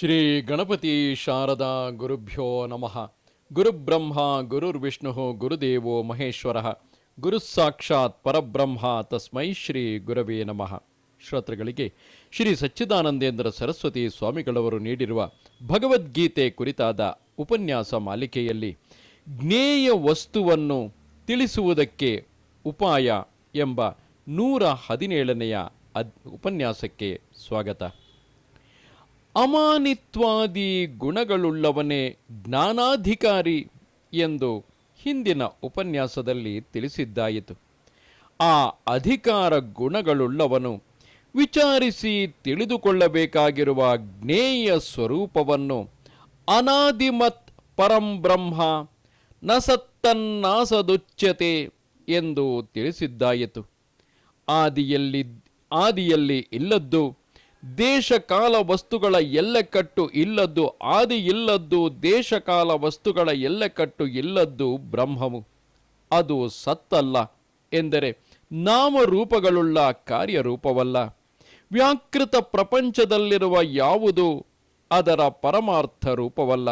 ಶ್ರೀ ಗಣಪತಿ ಶಾರದಾ ಗುರುಭ್ಯೋ ನಮಃ. ಗುರುಬ್ರಹ್ಮ, ಗುರುರ್ವಿಷ್ಣು, ಗುರುದೇವೋ ಮಹೇಶ್ವರ. ಗುರುಸಾಕ್ಷಾತ್ ಪರಬ್ರಹ್ಮ ತಸ್ಮೈ ಶ್ರೀ ಗುರವೇ ನಮಃ. ಶ್ರೋತೃಗಳಿಗೆ ಶ್ರೀ ಸಚ್ಚಿದಾನಂದೇಂದ್ರ ಸರಸ್ವತಿ ಸ್ವಾಮಿಗಳವರು ನೀಡಿರುವ ಭಗವದ್ಗೀತೆ ಕುರಿತಾದ ಉಪನ್ಯಾಸ ಮಾಲಿಕೆಯಲ್ಲಿ ಜ್ಞೇಯ ವಸ್ತುವನ್ನು ತಿಳಿಸುವುದಕ್ಕೆ ಉಪಾಯ ಎಂಬ ನೂರ ಹದಿನೇಳನೆಯ ಅದ್, ಉಪನ್ಯಾಸಕ್ಕೆ ಸ್ವಾಗತ. ಅಮಾನಿತ್ವಾದಿ ಗುಣಗಳುಳ್ಳವನೇ ಜ್ಞಾನಾಧಿಕಾರಿ ಎಂದು ಹಿಂದಿನ ಉಪನ್ಯಾಸದಲ್ಲಿ ತಿಳಿಸಿದ್ದಾಯಿತು. ಆ ಅಧಿಕಾರ ಗುಣಗಳುಳ್ಳವನು ವಿಚಾರಿಸಿ ತಿಳಿದುಕೊಳ್ಳಬೇಕಾಗಿರುವ ಜ್ಞೇಯ ಸ್ವರೂಪವನ್ನು ಅನಾದಿಮತ್ ಪರಂ ಬ್ರಹ್ಮ ನಸತ್ತನ್ನಾಸದುಚ್ಯತೆ ಎಂದು ತಿಳಿಸಿದ್ದಾಯಿತು. ಆದಿಯಲ್ಲಿ ಆದಿಯಲ್ಲಿ ಇಲ್ಲದ್ದು ದೇಶಕಾಲ ವಸ್ತುಗಳ ಎಲ್ಲೆಕಟ್ಟು ಇಲ್ಲದ್ದು ಆದಿ ಇಲ್ಲದ್ದು ದೇಶಕಾಲ ವಸ್ತುಗಳ ಎಲ್ಲೆಕಟ್ಟು ಇಲ್ಲದ್ದು ಬ್ರಹ್ಮವು. ಅದು ಸತ್ತಲ್ಲ ಎಂದರೆ ನಾಮರೂಪಗಳುಳ್ಳ ಕಾರ್ಯರೂಪವಲ್ಲ. ವ್ಯಾಕೃತ ಪ್ರಪಂಚದಲ್ಲಿರುವ ಯಾವುದು ಅದರ ಪರಮಾರ್ಥ ರೂಪವಲ್ಲ.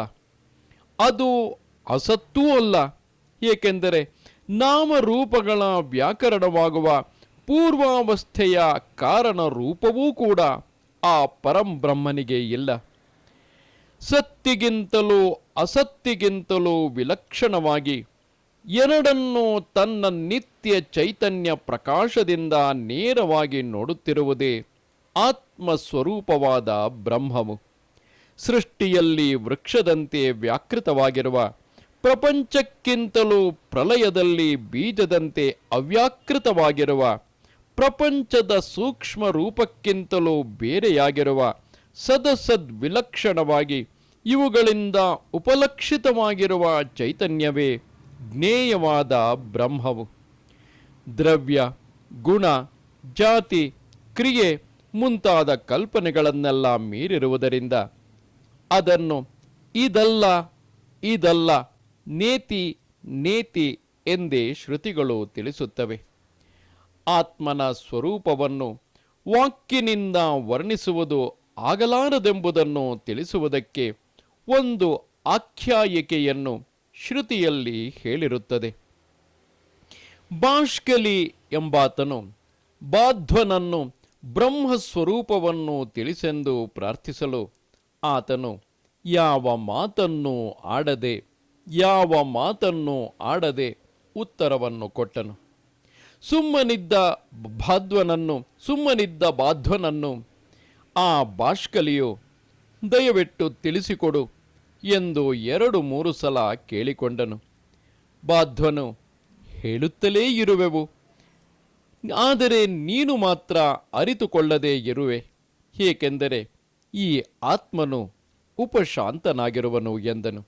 ಅದು ಅಸತ್ತೂ ಅಲ್ಲ. ಏಕೆಂದರೆ ನಾಮರೂಪಗಳ ವ್ಯಾಕರಣವಾಗುವ ಪೂರ್ವಾವಸ್ಥೆಯ ಕಾರಣ ರೂಪವೂ ಕೂಡ ಆ ಪರಂಬ್ರಹ್ಮನಿಗೆ ಇಲ್ಲ. ಸತ್ತಿಗಿಂತಲೂ ಅಸತ್ತಿಗಿಂತಲೂ ವಿಲಕ್ಷಣವಾಗಿ ಎರಡನ್ನೂ ತನ್ನ ನಿತ್ಯ ಚೈತನ್ಯ ಪ್ರಕಾಶದಿಂದ ನೇರವಾಗಿ ನೋಡುತ್ತಿರುವುದೇ ಆತ್ಮಸ್ವರೂಪವಾದ ಬ್ರಹ್ಮವು. ಸೃಷ್ಟಿಯಲ್ಲಿ ವೃಕ್ಷದಂತೆ ವ್ಯಾಕೃತವಾಗಿರುವ ಪ್ರಪಂಚಕ್ಕಿಂತಲೂ ಪ್ರಲಯದಲ್ಲಿ ಬೀಜದಂತೆ ಅವ್ಯಾಕೃತವಾಗಿರುವ ಪ್ರಪಂಚದ ಸೂಕ್ಷ್ಮ ರೂಪಕ್ಕಿಂತಲೂ ಬೇರೆಯಾಗಿರುವ ಸದಸದ್ ವಿಲಕ್ಷಣವಾಗಿ ಇವುಗಳಿಂದ ಉಪಲಕ್ಷಿತವಾಗಿರುವ ಚೈತನ್ಯವೇ ಜ್ಞೇಯವಾದ ಬ್ರಹ್ಮವು. ದ್ರವ್ಯ, ಗುಣ, ಜಾತಿ, ಕ್ರಿಯೆ ಮುಂತಾದ ಕಲ್ಪನೆಗಳನ್ನೆಲ್ಲ ಮೀರಿರುವುದರಿಂದ ಅದನ್ನು ಇದಲ್ಲ ಇದಲ್ಲ, ನೇತಿ ನೇತಿ ಎಂದೇ ಶ್ರುತಿಗಳು ತಿಳಿಸುತ್ತವೆ. ಆತ್ಮನ ಸ್ವರೂಪವನ್ನು ವಾಕ್ಯನಿಂದ ವರ್ಣಿಸುವುದು ಆಗಲಾರದೆಂಬುದನ್ನು ತಿಳಿಸುವುದಕ್ಕೆ ಒಂದು ಆಖ್ಯಾಯಿಕೆಯನ್ನು ಶ್ರುತಿಯಲ್ಲಿ ಹೇಳಿರುತ್ತದೆ. ಬಾಷ್ಕಲಿ ಎಂಬಾತನು ಬಾಧ್ವನನ್ನು ಬ್ರಹ್ಮಸ್ವರೂಪವನ್ನು ತಿಳಿಸೆಂದು ಪ್ರಾರ್ಥಿಸಲು ಆತನು ಯಾವ ಮಾತನ್ನು ಆಡದೆ ಯಾವ ಮಾತನ್ನು ಆಡದೆ ಉತ್ತರವನ್ನು ಕೊಟ್ಟನು. ಸುಮ್ಮನಿದ್ದ ಬಾಧ್ವನನ್ನು ಸುಮ್ಮನಿದ್ದ ಬಾಧ್ವನನ್ನು ಆ ಬಾಷ್ಕಲಿಯು ದಯವಿಟ್ಟು ತಿಳಿಸಿಕೊಡು ಎಂದು ಎರಡು ಮೂರು ಸಲ ಕೇಳಿಕೊಂಡನು. ಬಾಧ್ವನು, ಹೇಳುತ್ತಲೇ ಇರುವೆವು. ಆದರೆ ನೀನು ಮಾತ್ರ ಅರಿತುಕೊಳ್ಳದೇ ಇರುವೆ. ಏಕೆಂದರೆ ಈ ಆತ್ಮನು ಉಪಶಾಂತನಾಗಿರುವನು ಎಂದನು.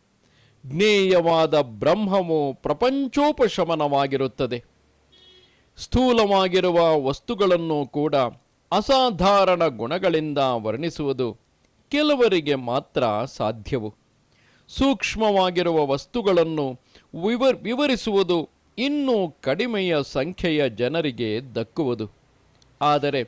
ಜ್ಞೇಯವಾದ ಬ್ರಹ್ಮವು ಪ್ರಪಂಚೋಪಶಮನವಾಗಿರುತ್ತದೆ. ಸ್ಥೂಲವಾಗಿರುವ ವಸ್ತುಗಳನ್ನು ಕೂಡ ಅಸಾಧಾರಣ ಗುಣಗಳಿಂದ ವರ್ಣಿಸುವುದು ಕೆಲವರಿಗೆ ಮಾತ್ರ ಸಾಧ್ಯವು. ಸೂಕ್ಷ್ಮವಾಗಿರುವ ವಸ್ತುಗಳನ್ನು ವಿವರ್, ವಿವರಿಸುವುದು ಇನ್ನೂ ಕಡಿಮೆಯ ಸಂಖ್ಯೆಯ ಜನರಿಗೆ ದಕ್ಕುವುದು. ಆದರೆ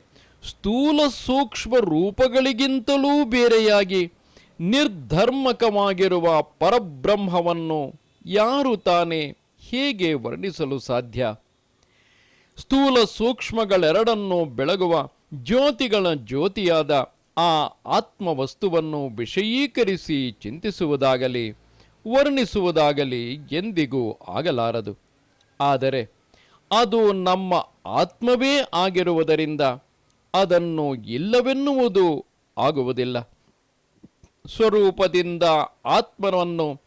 ಸ್ಥೂಲ ಸೂಕ್ಷ್ಮ ರೂಪಗಳಿಗಿಂತಲೂ ಬೇರೆಯಾಗಿ ನಿರ್ಧರ್ಮಕವಾಗಿರುವ ಪರಬ್ರಹ್ಮವನ್ನು ಯಾರು ತಾನೇ ಹೇಗೆ ವರ್ಣಿಸಲು ಸಾಧ್ಯ? ಸ್ಥೂಲ ಸೂಕ್ಷ್ಮಗಳೆರಡನ್ನೂ ಬೆಳಗುವ ಜ್ಯೋತಿಗಳ ಜ್ಯೋತಿಯಾದ ಆ ಆತ್ಮವಸ್ತುವನ್ನು ವಿಷಯೀಕರಿಸಿ ಚಿಂತಿಸುವುದಾಗಲಿ, ವರ್ಣಿಸುವುದಾಗಲಿ ಎಂದಿಗೂ ಆಗಲಾರದು. ಆದರೆ ಅದು ನಮ್ಮ ಆತ್ಮವೇ ಆಗಿರುವುದರಿಂದ ಅದನ್ನು ಇಲ್ಲವೆನ್ನುವುದು ಆಗುವುದಿಲ್ಲ. ಸ್ವರೂಪದಿಂದ ಆತ್ಮನನ್ನು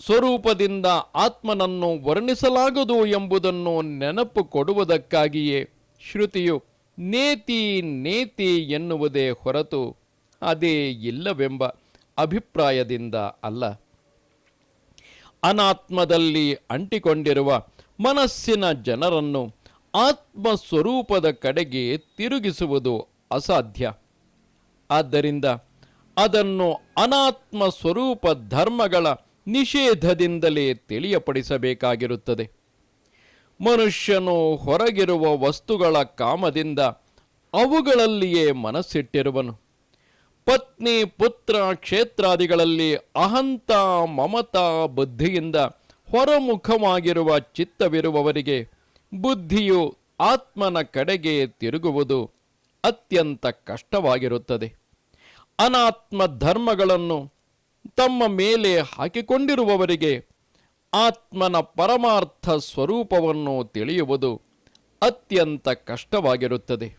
ಸ್ವರೂಪದಿಂದ ಆತ್ಮನನ್ನು ವರ್ಣಿಸಲಾಗದು ಎಂಬುದನ್ನು ನೆನಪು ಕೊಡುವುದಕ್ಕಾಗಿಯೇ ಶ್ರುತಿಯು ನೇತಿ ನೇತಿ ಎನ್ನುವುದೇ ಹೊರತು ಅದೇ ಇಲ್ಲವೆಂಬ ಅಭಿಪ್ರಾಯದಿಂದ ಅಲ್ಲ. ಅನಾತ್ಮದಲ್ಲಿ ಅಂಟಿಕೊಂಡಿರುವ ಮನಸ್ಸಿನ ಜನರನ್ನು ಆತ್ಮ ಸ್ವರೂಪದ ಕಡೆಗೆ ತಿರುಗಿಸುವುದು ಅಸಾಧ್ಯ. ಆದ್ದರಿಂದ ಅದನ್ನು ಅನಾತ್ಮ ಸ್ವರೂಪ ಧರ್ಮಗಳ ನಿಷೇಧದಿಂದಲೇ ತಿಳಿಯಪಡಿಸಬೇಕಾಗಿರುತ್ತದೆ. ಮನುಷ್ಯನು ಹೊರಗಿರುವ ವಸ್ತುಗಳ ಕಾಮದಿಂದ ಅವುಗಳಲ್ಲಿಯೇ ಮನಸ್ಸಿಟ್ಟಿರುವನು. ಪತ್ನಿ, ಪುತ್ರ, ಕ್ಷೇತ್ರಾದಿಗಳಲ್ಲಿ ಅಹಂತ, ಮಮತಾ ಬುದ್ಧಿಯಿಂದ ಹೊರಮುಖವಾಗಿರುವ ಚಿತ್ತವಿರುವವರಿಗೆ ಬುದ್ಧಿಯು ಆತ್ಮನ ಕಡೆಗೆ ತಿರುಗುವುದು ಅತ್ಯಂತ ಕಷ್ಟವಾಗಿರುತ್ತದೆ. ಅನಾತ್ಮ ಧರ್ಮಗಳನ್ನು ತಮ್ಮ ಮೇಲೆ ಹಾಕಿಕೊಂಡಿರುವವರಿಗೆ ಆತ್ಮನ ಪರಮಾರ್ಥ ಸ್ವರೂಪವನ್ನು ತಿಳಿಯುವುದು ಅತ್ಯಂತ ಕಷ್ಟವಾಗಿರುತ್ತದೆ.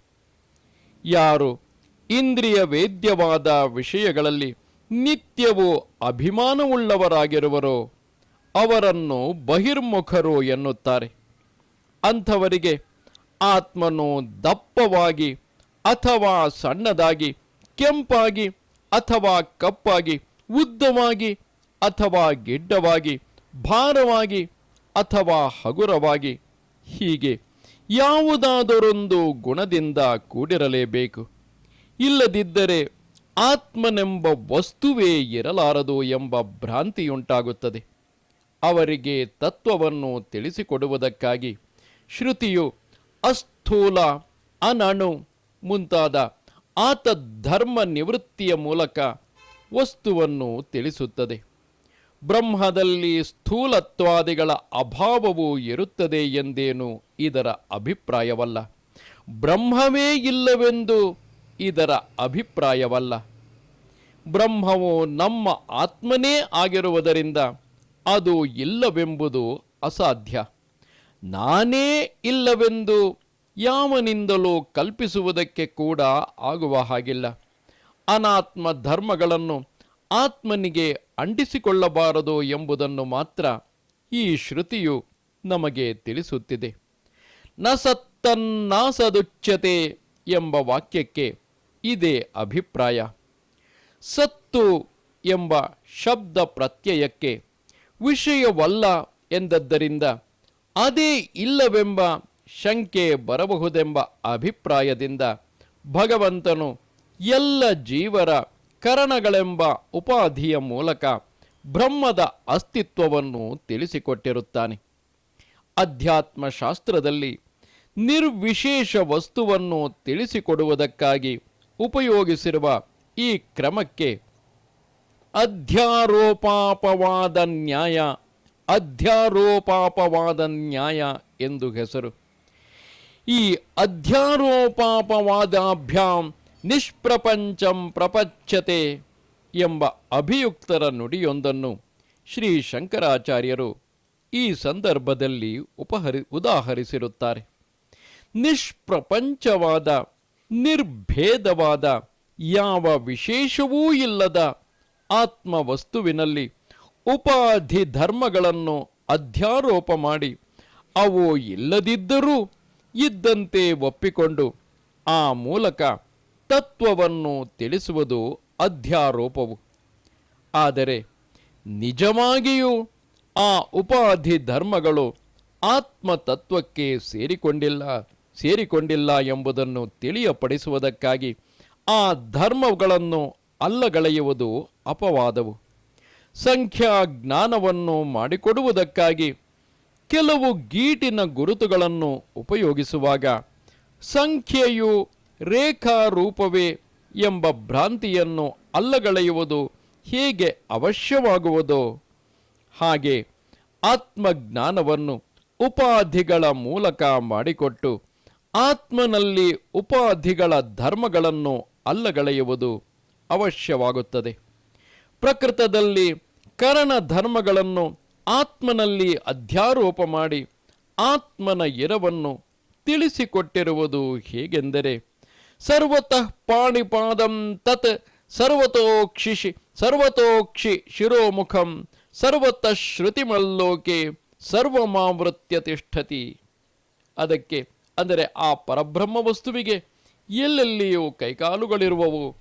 ಯಾರು ಇಂದ್ರಿಯ ವೇದ್ಯವಾದ ವಿಷಯಗಳಲ್ಲಿ ನಿತ್ಯವೂ ಅಭಿಮಾನವುಳ್ಳವರಾಗಿರುವರೋ ಅವರನ್ನು ಬಹಿರ್ಮುಖರು ಎನ್ನುತ್ತಾರೆ. ಅಂಥವರಿಗೆ ಆತ್ಮನು ದಪ್ಪವಾಗಿ ಅಥವಾ ಸಣ್ಣದಾಗಿ ಕೆಂಪಾಗಿ ಅಥವಾ ಕಪ್ಪಾಗಿ ಉದ್ದವಾಗಿ ಅಥವಾ ಗಿಡ್ಡವಾಗಿ, ಭಾರವಾಗಿ ಅಥವಾ ಹಗುರವಾಗಿ, ಹೀಗೆ ಯಾವುದಾದರೊಂದು ಗುಣದಿಂದ ಕೂಡಿರಲೇಬೇಕು. ಇಲ್ಲದಿದ್ದರೆ ಆತ್ಮನೆಂಬ ವಸ್ತುವೇ ಇರಲಾರದು ಎಂಬ ಭ್ರಾಂತಿಯುಂಟಾಗುತ್ತದೆ. ಅವರಿಗೆ ತತ್ವವನ್ನು ತಿಳಿಸಿಕೊಡುವುದಕ್ಕಾಗಿ ಶ್ರುತಿಯು ಅಸ್ಥೂಲ, ಅನಣು ಮುಂತಾದ ಆತ ಧರ್ಮ ನಿವೃತ್ತಿಯ ಮೂಲಕ ವಸ್ತುವನ್ನು ತಿಳಿಸುತ್ತದೆ. ಬ್ರಹ್ಮದಲ್ಲಿ ಸ್ಥೂಲತ್ವಾದಿಗಳ ಅಭಾವವು ಇರುತ್ತದೆ ಎಂದೇನು ಇದರ ಅಭಿಪ್ರಾಯವಲ್ಲ. ಬ್ರಹ್ಮವೇ ಇಲ್ಲವೆಂದು ಇದರ ಅಭಿಪ್ರಾಯವಲ್ಲ. ಬ್ರಹ್ಮವು ನಮ್ಮ ಆತ್ಮನೇ ಆಗಿರುವುದರಿಂದ ಅದು ಇಲ್ಲವೆಂಬುದು ಅಸಾಧ್ಯ. ನಾನೇ ಇಲ್ಲವೆಂದು ಯಾವನಿಂದಲೂ ಕಲ್ಪಿಸುವುದಕ್ಕೆ ಕೂಡ ಆಗುವ ಹಾಗಿಲ್ಲ. ಅನಾತ್ಮ ಧರ್ಮಗಳನ್ನು ಆತ್ಮನಿಗೆ ಅಂಟಿಸಿಕೊಳ್ಳಬಾರದು ಎಂಬುದನ್ನು ಮಾತ್ರ ಈ ಶ್ರುತಿಯು ನಮಗೆ ತಿಳಿಸುತ್ತಿದೆ. ನ ಸತ್ತನ್ನಾಸದುಚ್ಯತೆ ಎಂಬ ವಾಕ್ಯಕ್ಕೆ ಇದೇ ಅಭಿಪ್ರಾಯ. ಸತ್ತು ಎಂಬ ಶಬ್ದ ಪ್ರತ್ಯಯಕ್ಕೆ ವಿಷಯವಲ್ಲ ಎಂದದ್ದರಿಂದ ಅದೇ ಇಲ್ಲವೆಂಬ ಶಂಕೆ ಬರಬಹುದೆಂಬ ಅಭಿಪ್ರಾಯದಿಂದ ಭಗವಂತನು ಎಲ್ಲ ಜೀವರ ಕರಣಗಳೆಂಬ ಉಪಾಧಿಯ ಮೂಲಕ ಬ್ರಹ್ಮದ ಅಸ್ತಿತ್ವವನ್ನು ತಿಳಿಸಿಕೊಟ್ಟಿರುತ್ತಾನೆ. ಅಧ್ಯಾತ್ಮಶಾಸ್ತ್ರದಲ್ಲಿ ನಿರ್ವಿಶೇಷ ವಸ್ತುವನ್ನು ತಿಳಿಸಿಕೊಡುವುದಕ್ಕಾಗಿ ಉಪಯೋಗಿಸಿರುವ ಈ ಕ್ರಮಕ್ಕೆ ಅಧ್ಯಾರೋಪಾಪವಾದ ನ್ಯಾಯ ಅಧ್ಯಾರೋಪಾಪವಾದ ನ್ಯಾಯ ಎಂದು ಹೆಸರು. ಈ ಅಧ್ಯಾರೋಪಾಪವಾದಾಭ್ಯಾಂ ನಿಷ್ಪ್ರಪಂಚಂ ಪ್ರಪಂಚತೆ ಎಂಬ ಅಭಿಯುಕ್ತರ ನುಡಿಯೊಂದನ್ನು ಶ್ರೀ ಶಂಕರಾಚಾರ್ಯರು ಈ ಸಂದರ್ಭದಲ್ಲಿ ಉಪಹರಿ, ಉದಾಹರಿಸಿರುತ್ತಾರೆ. ನಿಷ್ಪ್ರಪಂಚವಾದ, ನಿರ್ಭೇದವಾದ, ಯಾವ ವಿಶೇಷವೂ ಇಲ್ಲದ ಆತ್ಮವಸ್ತುವಿನಲ್ಲಿ ಉಪಾಧಿ ಧರ್ಮಗಳನ್ನು ಅಧ್ಯಾರೋಪ ಮಾಡಿ ಅವು ಇಲ್ಲದಿದ್ದರೂ ಇದ್ದಂತೆ ಒಪ್ಪಿಕೊಂಡು ಆ ಮೂಲಕ ತತ್ವವನ್ನು ತಿಳಿಸುವುದು ಅಧ್ಯಾರೋಪವು. ಆದರೆ ನಿಜವಾಗಿಯೂ ಆ ಉಪಾಧಿ ಧರ್ಮಗಳು ಆತ್ಮತತ್ವಕ್ಕೆ ಸೇರಿಕೊಂಡಿಲ್ಲ ಸೇರಿಕೊಂಡಿಲ್ಲ ಎಂಬುದನ್ನು ತಿಳಿಯಪಡಿಸುವುದಕ್ಕಾಗಿ ಆ ಧರ್ಮಗಳನ್ನು ಅಲ್ಲಗಳೆಯುವುದು ಅಪವಾದವು. ಸಂಖ್ಯಾ ಜ್ಞಾನವನ್ನು ಮಾಡಿಕೊಡುವುದಕ್ಕಾಗಿ ಕೆಲವು ಗೀಟಿನ ಗುರುತುಗಳನ್ನು ಉಪಯೋಗಿಸುವಾಗ ಸಂಖ್ಯೆಯು ರೇಖಾರೂಪವೇ ಎಂಬ ಭ್ರಾಂತಿಯನ್ನು ಅಲ್ಲಗಳೆಯುವುದು ಹೇಗೆ ಅವಶ್ಯವಾಗುವುದೋ? ಹಾಗೆ ಆತ್ಮಜ್ಞಾನವನ್ನು ಉಪಾಧಿಗಳ ಮೂಲಕ ಮಾಡಿಕೊಟ್ಟು ಆತ್ಮನಲ್ಲಿ ಉಪಾಧಿಗಳ ಧರ್ಮಗಳನ್ನು ಅಲ್ಲಗಳೆಯುವುದು ಅವಶ್ಯವಾಗುತ್ತದೆ. ಪ್ರಕೃತದಲ್ಲಿ ಕರಣ ಧರ್ಮಗಳನ್ನು ಆತ್ಮನಲ್ಲಿ ಅಧ್ಯಾರೋಪ ಮಾಡಿ ಆತ್ಮನ ಇರವನ್ನು ತಿಳಿಸಿಕೊಟ್ಟಿರುವುದು ಹೇಗೆಂದರೆ ಸರ್ವತಃ ಪಾಣಿಪಾದಂ ತತ್ ಸರ್ವತೋಕ್ಷಿ ಸರ್ವತೋಕ್ಷಿ ಶಿರೋಮುಖಂ, ಸರ್ವತಃ ಶ್ರುತಿಮಲ್ಲೋಕೆ ಸರ್ವಮಾವೃತ್ಯ ತಿಷ್ಠತಿ. ಅದಕ್ಕೆ, ಅಂದರೆ ಆ ಪರಬ್ರಹ್ಮ ವಸ್ತುವಿಗೆ ಎಲ್ಲೆಲ್ಲಿಯೂ ಕೈಕಾಲುಗಳಿರುವವು,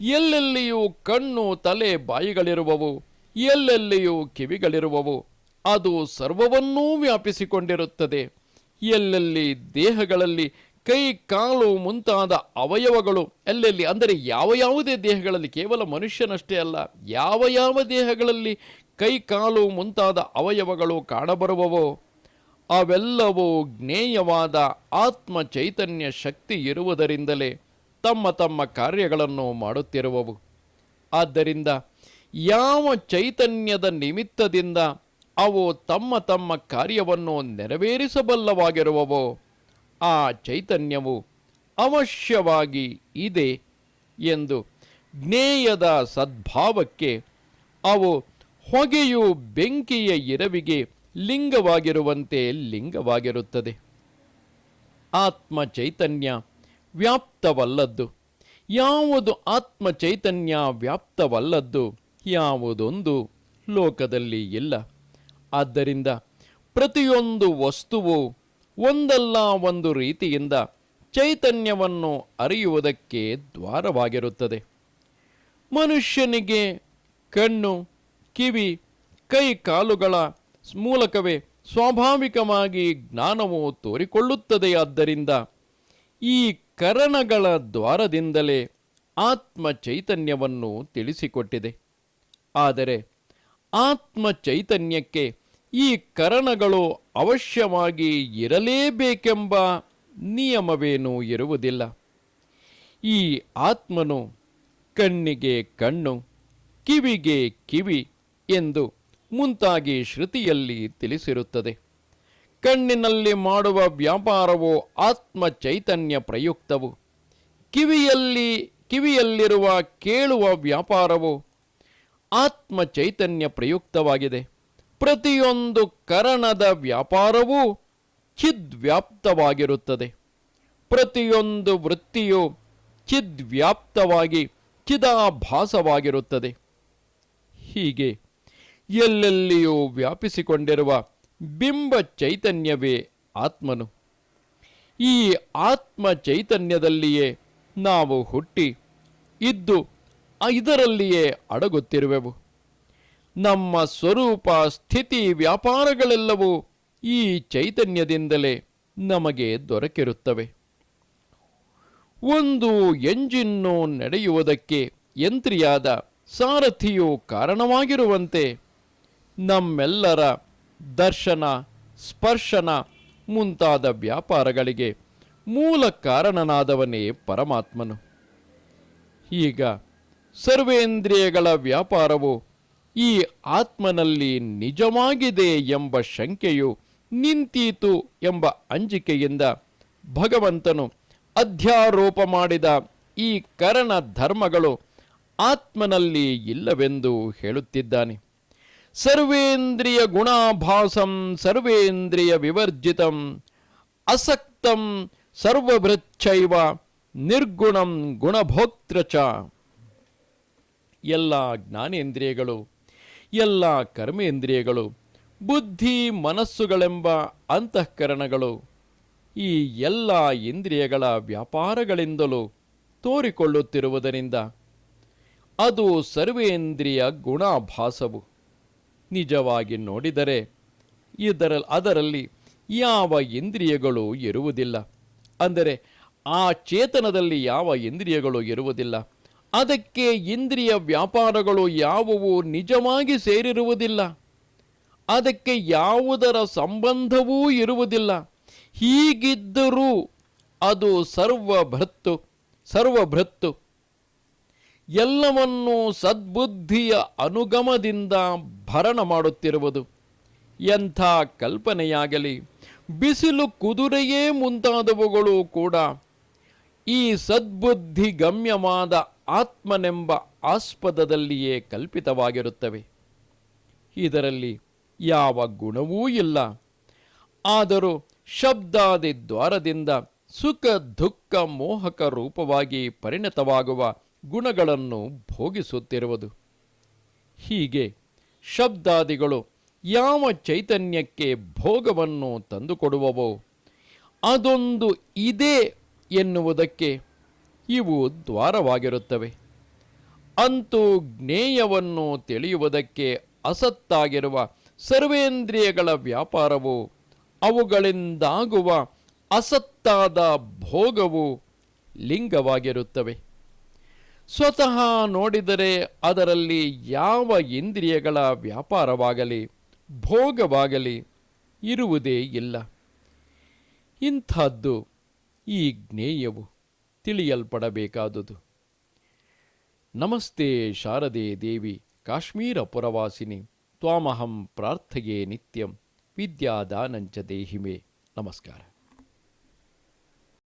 ಎಲ್ಲೆಲ್ಲಿಯೂ ಕಣ್ಣು, ತಲೆ, ಬಾಯಿಗಳಿರುವವು, ಎಲ್ಲೆಲ್ಲಿಯೂ ಕಿವಿಗಳಿರುವವು, ಅದು ಸರ್ವವನ್ನೂ ವ್ಯಾಪಿಸಿಕೊಂಡಿರುತ್ತದೆ. ಎಲ್ಲೆಲ್ಲಿ ದೇಹಗಳಲ್ಲಿ ಕೈ ಕಾಲು ಮುಂತಾದ ಅವಯವಗಳು ಎಲ್ಲೆಲ್ಲಿ? ಅಂದರೆ ಯಾವ ಯಾವುದೇ ದೇಹಗಳಲ್ಲಿ ಕೇವಲ ಮನುಷ್ಯನಷ್ಟೇ ಅಲ್ಲ, ಯಾವ ಯಾವ ದೇಹಗಳಲ್ಲಿ ಕೈ ಕಾಲು ಮುಂತಾದ ಅವಯವಗಳು ಕಾಣಬರುವವೋ, ಅವೆಲ್ಲವೂ ಜ್ಞೇಯವಾದ ಆತ್ಮ ಚೈತನ್ಯ ಶಕ್ತಿ ಇರುವುದರಿಂದಲೇ ತಮ್ಮ ತಮ್ಮ ಕಾರ್ಯಗಳನ್ನು ಮಾಡುತ್ತಿರುವವು. ಆದ್ದರಿಂದ ಯಾವ ಚೈತನ್ಯದ ನಿಮಿತ್ತದಿಂದ ಅವು ತಮ್ಮ ತಮ್ಮ ಕಾರ್ಯವನ್ನು ನೆರವೇರಿಸಬಲ್ಲವಾಗಿರುವವೋ ಆ ಚೈತನ್ಯವು ಅವಶ್ಯವಾಗಿ ಇದೆ ಎಂದು ಜ್ಞೇಯದ ಸದ್ಭಾವಕ್ಕೆ ಅವು ಹೊಗೆಯು ಬೆಂಕಿಯ ಎರವಿಗೆ ಲಿಂಗವಾಗಿರುವಂತೆ ಲಿಂಗವಾಗಿರುತ್ತದೆ. ಆತ್ಮ ಚೈತನ್ಯ ವ್ಯಾಪ್ತವಲ್ಲದ್ದು. ಯಾವುದು ಆತ್ಮ ಚೈತನ್ಯ ವ್ಯಾಪ್ತವಲ್ಲದ್ದು ಯಾವುದೊಂದು ಲೋಕದಲ್ಲಿ ಇಲ್ಲ. ಆದ್ದರಿಂದ ಪ್ರತಿಯೊಂದು ವಸ್ತುವು ಒಂದಲ್ಲ ಒಂದು ರೀತಿಯಿಂದ ಚೈತನ್ಯವನ್ನು ಅರಿಯುವುದಕ್ಕೆ ದ್ವಾರವಾಗಿರುತ್ತದೆ. ಮನುಷ್ಯನಿಗೆ ಕಣ್ಣು, ಕಿವಿ, ಕೈ ಕಾಲುಗಳ ಮೂಲಕವೇ ಸ್ವಾಭಾವಿಕವಾಗಿ ಜ್ಞಾನವು ತೋರಿಕೊಳ್ಳುತ್ತದೆಯಾದ್ದರಿಂದ ಈ ಕರಣಗಳ ದ್ವಾರದಿಂದಲೇ ಆತ್ಮ ಚೈತನ್ಯವನ್ನು ತಿಳಿಸಿಕೊಟ್ಟಿದೆ. ಆದರೆ ಆತ್ಮ ಚೈತನ್ಯಕ್ಕೆ ಈ ಕರಣಗಳು ಅವಶ್ಯವಾಗಿ ಇರಲೇಬೇಕೆಂಬ ನಿಯಮವೇನೂ ಇರುವುದಿಲ್ಲ. ಈ ಆತ್ಮನು ಕಣ್ಣಿಗೆ ಕಣ್ಣು, ಕಿವಿಗೆ ಕಿವಿ ಎಂದು ಮುಂತಾಗಿ ಶ್ರುತಿಯಲ್ಲಿ ತಿಳಿಸಿರುತ್ತದೆ. ಕಣ್ಣಿನಲ್ಲಿ ಮಾಡುವ ವ್ಯಾಪಾರವು ಆತ್ಮ ಚೈತನ್ಯ ಪ್ರಯುಕ್ತವು. ಕಿವಿಯಲ್ಲಿ, ಕಿವಿಯಲ್ಲಿರುವ ಕೇಳುವ ವ್ಯಾಪಾರವು ಆತ್ಮ ಚೈತನ್ಯ ಪ್ರಯುಕ್ತವಾಗಿದೆ. ಪ್ರತಿಯೊಂದು ಕರಣದ ವ್ಯಾಪಾರವೂ ಚಿದ್ವ್ಯಾಪ್ತವಾಗಿರುತ್ತದೆ. ಪ್ರತಿಯೊಂದು ವೃತ್ತಿಯು ಚಿದ್ವ್ಯಾಪ್ತವಾಗಿ, ಚಿದಾಭಾಸವಾಗಿರುತ್ತದೆ. ಹೀಗೆ ಎಲ್ಲೆಲ್ಲಿಯೂ ವ್ಯಾಪಿಸಿಕೊಂಡಿರುವ ಬಿಂಬ ಚೈತನ್ಯವೇ ಆತ್ಮನು. ಈ ಆತ್ಮ ಚೈತನ್ಯದಲ್ಲಿಯೇ ನಾವು ಹುಟ್ಟಿ, ಇದ್ದು ಇದರಲ್ಲಿಯೇ ಅಡಗುತ್ತಿರುವೆವು. ನಮ್ಮ ಸ್ವರೂಪ, ಸ್ಥಿತಿ, ವ್ಯಾಪಾರಗಳೆಲ್ಲವೂ ಈ ಚೈತನ್ಯದಿಂದಲೇ ನಮಗೆ ದೊರಕಿರುತ್ತವೆ. ಒಂದು ಎಂಜಿನ್ನು ನಡೆಯುವುದಕ್ಕೆ ಯಂತ್ರಿಯಾದ ಸಾರಥಿಯು ಕಾರಣವಾಗಿರುವಂತೆ ನಮ್ಮೆಲ್ಲರ ದರ್ಶನ, ಸ್ಪರ್ಶನ ಮುಂತಾದ ವ್ಯಾಪಾರಗಳಿಗೆ ಮೂಲ ಕಾರಣನಾದವನೇ ಪರಮಾತ್ಮನು. ಈಗ ಸರ್ವೇಂದ್ರಿಯಗಳ ವ್ಯಾಪಾರವು ಈ ಆತ್ಮನಲ್ಲಿ ನಿಜವಾಗಿದೆ ಎಂಬ ಶಂಕೆಯು ನಿಂತೀತು ಎಂಬ ಅಂಜಿಕೆಯಿಂದ ಭಗವಂತನು ಅಧ್ಯಾರೋಪ ಮಾಡಿದ ಈ ಕರಣ ಧರ್ಮಗಳು ಆತ್ಮನಲ್ಲಿ ಇಲ್ಲವೆಂದು ಹೇಳುತ್ತಿದ್ದಾನೆ. ಸರ್ವೇಂದ್ರಿಯ ಗುಣಾಭಾಸಂ, ಸರ್ವೇಂದ್ರಿಯ ವಿವರ್ಜಿತಂ, ಅಸಕ್ತಂ ಸರ್ವಭೃಚ್ಛೈವ ನಿರ್ಗುಣಂ ಗುಣಭೋಕ್ತೃಚ. ಎಲ್ಲ ಜ್ಞಾನೇಂದ್ರಿಯಗಳು ಎಲ್ಲ ಕರ್ಮೇಂದ್ರಿಯಗಳು, ಬುದ್ಧಿ ಮನಸ್ಸುಗಳೆಂಬ ಅಂತಃಕರಣಗಳು, ಈ ಎಲ್ಲ ಇಂದ್ರಿಯಗಳ ವ್ಯಾಪಾರಗಳಿಂದಲೂ ತೋರಿಕೊಳ್ಳುತ್ತಿರುವುದರಿಂದ ಅದು ಸರ್ವೇಂದ್ರಿಯ ಗುಣಾಭಾಸವು. ನಿಜವಾಗಿ ನೋಡಿದರೆ ಇದರ, ಅದರಲ್ಲಿ ಯಾವ ಇಂದ್ರಿಯಗಳು ಇರುವುದಿಲ್ಲ. ಅಂದರೆ ಆ ಚೇತನದಲ್ಲಿ ಯಾವ ಇಂದ್ರಿಯಗಳು ಇರುವುದಿಲ್ಲ. ಅದಕ್ಕೆ ಇಂದ್ರಿಯ ವ್ಯಾಪಾರಗಳು ಯಾವುವು ನಿಜವಾಗಿ ಸೇರಿರುವುದಿಲ್ಲ. ಅದಕ್ಕೆ ಯಾವುದರ ಸಂಬಂಧವೂ ಇರುವುದಿಲ್ಲ. ಹೀಗಿದ್ದರೂ ಅದು ಸರ್ವಭೃತ್ತು ಸರ್ವಭೃತ್ತು. ಎಲ್ಲವನ್ನು ಸದ್ಬುದ್ಧಿಯ ಅನುಗಮದಿಂದ ಭರಣ ಮಾಡುತ್ತಿರುವುದು. ಎಂಥ ಕಲ್ಪನೆಯಾಗಲಿ. ಬಿಸಿಲು ಕುದುರೆಯೇ ಮುಂತಾದವುಗಳು ಕೂಡ ಈ ಸದ್ಬುದ್ಧಿ ಗಮ್ಯವಾದ ಆತ್ಮನೆಂಬ ಆಸ್ಪದದಲ್ಲಿಯೇ ಕಲ್ಪಿತವಾಗಿರುತ್ತವೆ. ಇದರಲ್ಲಿ ಯಾವ ಗುಣವೂ ಇಲ್ಲ. ಆದರೂ ಶಬ್ದಾದಿ ದ್ವಾರದಿಂದ ಸುಖ ದುಃಖ ಮೋಹಕ ರೂಪವಾಗಿ ಪರಿಣತವಾಗುವ ಗುಣಗಳನ್ನು ಭೋಗಿಸುತ್ತಿರುವುದು. ಹೀಗೆ ಶಬ್ದಾದಿಗಳು ಯಾವ ಚೈತನ್ಯಕ್ಕೆ ಭೋಗವನ್ನು ತಂದುಕೊಡುವವೋ, ಅದೊಂದು ಇದೆ ಎನ್ನುವುದಕ್ಕೆ ಇವು ದ್ವಾರವಾಗಿರುತ್ತವೆ. ಅಂತೂ ಜ್ಞೇಯವನ್ನು ತಿಳಿಯುವುದಕ್ಕೆ ಅಸತ್ತಾಗಿರುವ ಸರ್ವೇಂದ್ರಿಯಗಳ ವ್ಯಾಪಾರವು, ಅವುಗಳಿಂದಾಗುವ ಅಸತ್ತಾದ ಭೋಗವು ಲಿಂಗವಾಗಿರುತ್ತವೆ. ಸ್ವತಃ ನೋಡಿದರೆ ಅದರಲ್ಲಿ ಯಾವ ಇಂದ್ರಿಯಗಳ ವ್ಯಾಪಾರವಾಗಲಿ, ಭೋಗವಾಗಲಿ ಇರುವುದೇ ಇಲ್ಲ. ಇಂಥದ್ದು ಈ ಜ್ಞೇಯವು ತಿಳಿಯಲ್ಪಡಬೇಕಾದುದು. ನಮಸ್ತೆ ಶಾರದೆ ದೇವಿ ಕಾಶ್ಮೀರ ಪುರವಾಸಿನಿ ತ್ವಾಮಹಂ ಪ್ರಾರ್ಥಯೇ ನಿತ್ಯಂ ವಿದ್ಯಾದಾನಂಚ ದೇಹಿಮೆ. ನಮಸ್ಕಾರ.